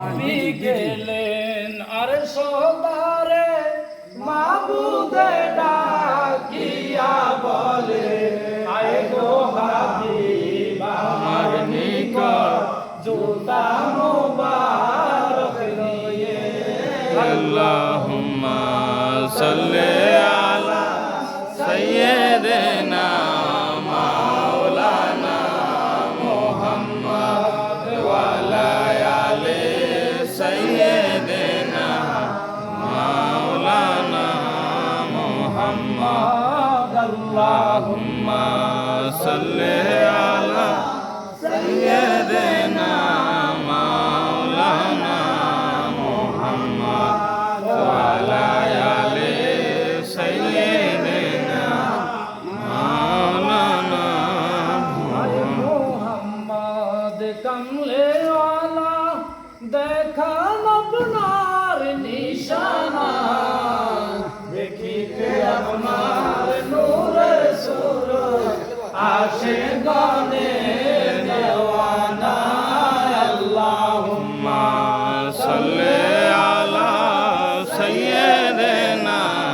আমি গেলেন আর সদারে মাবুদে ডাকিয়া বলে, আয় গো হাবিব, আমার নিকট জুতা মুবারক নিয়ে আল্লাহুম্মা সাল্লি আলা সাইয়্যিদ صل على سيدنا مولانا محمد وعلى آل سيدنا مولانا محمد কমলে ওয়ালা দেখান আপনার নিশানা দেখিতে আপনার اللهم صل على سيدنا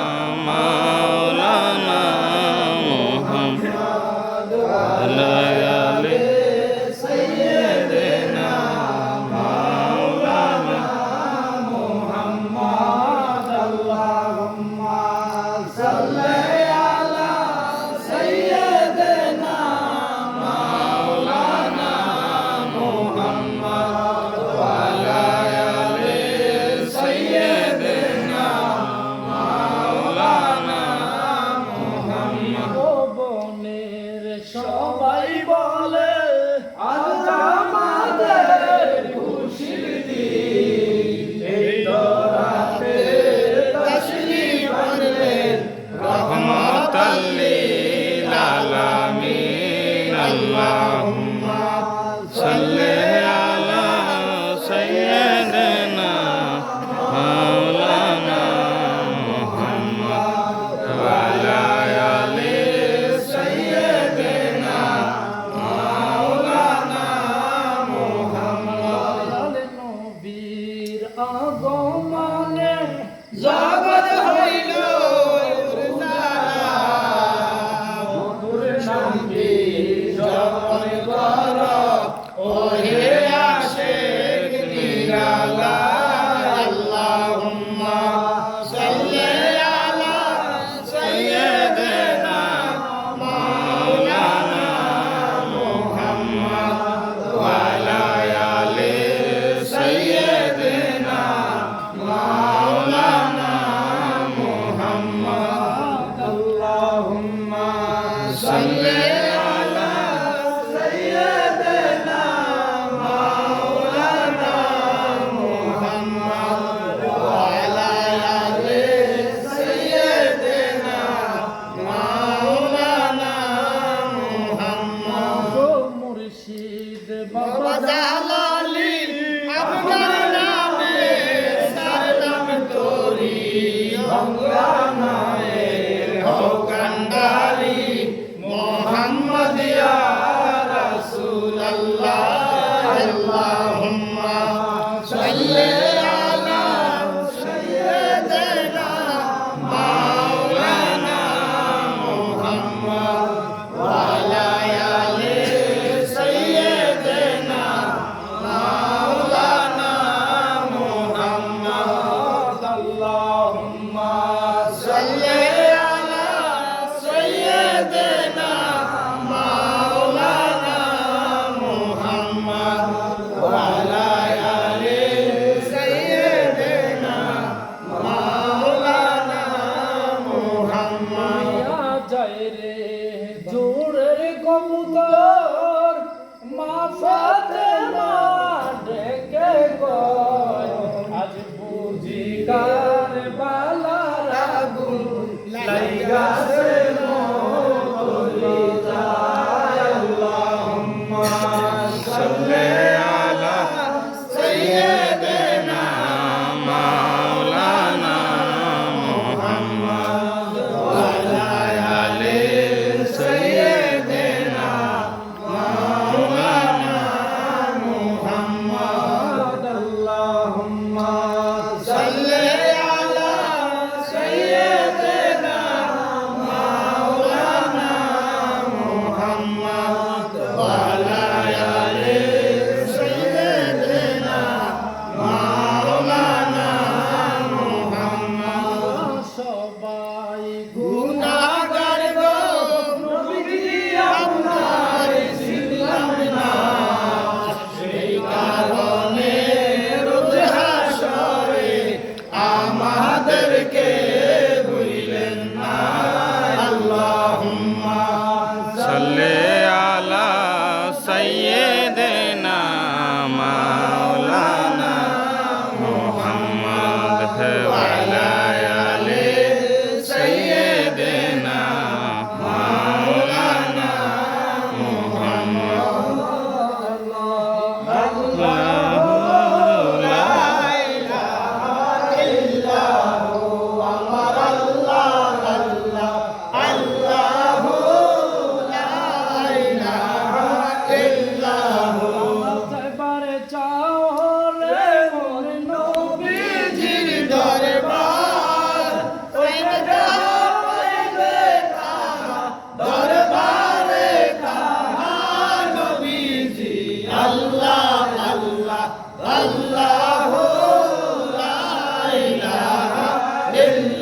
Obrigado.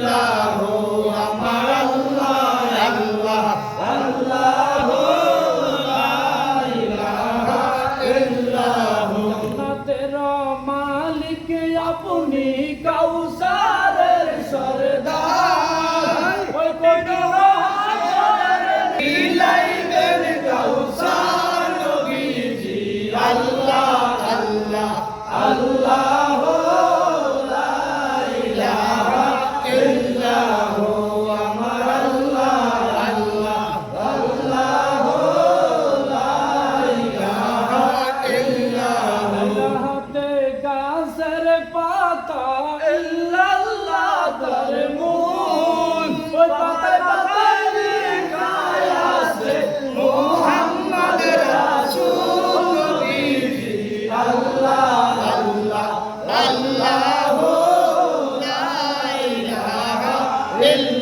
الله del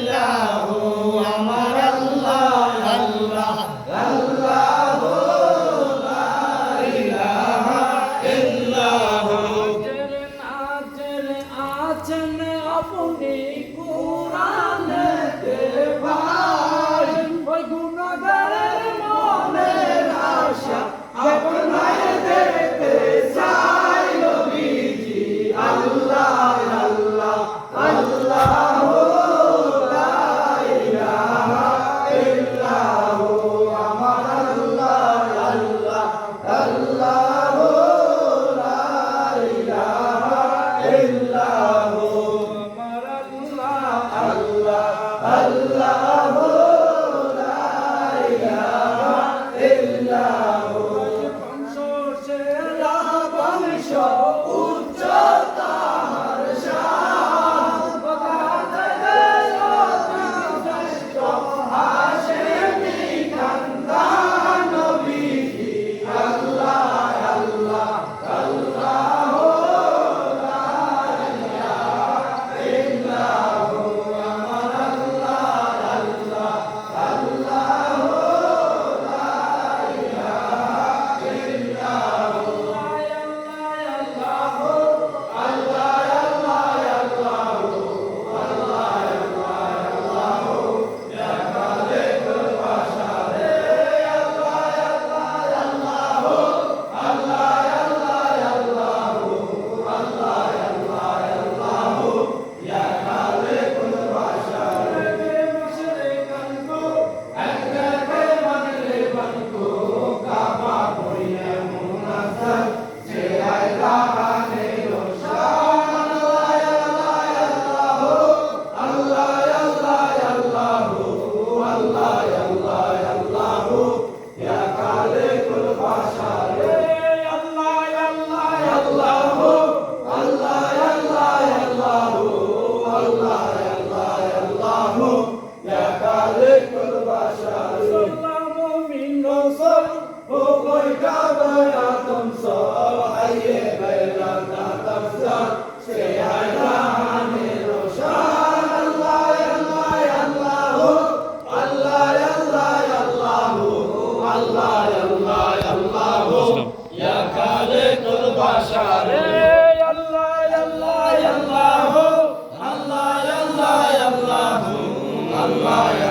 शिवाय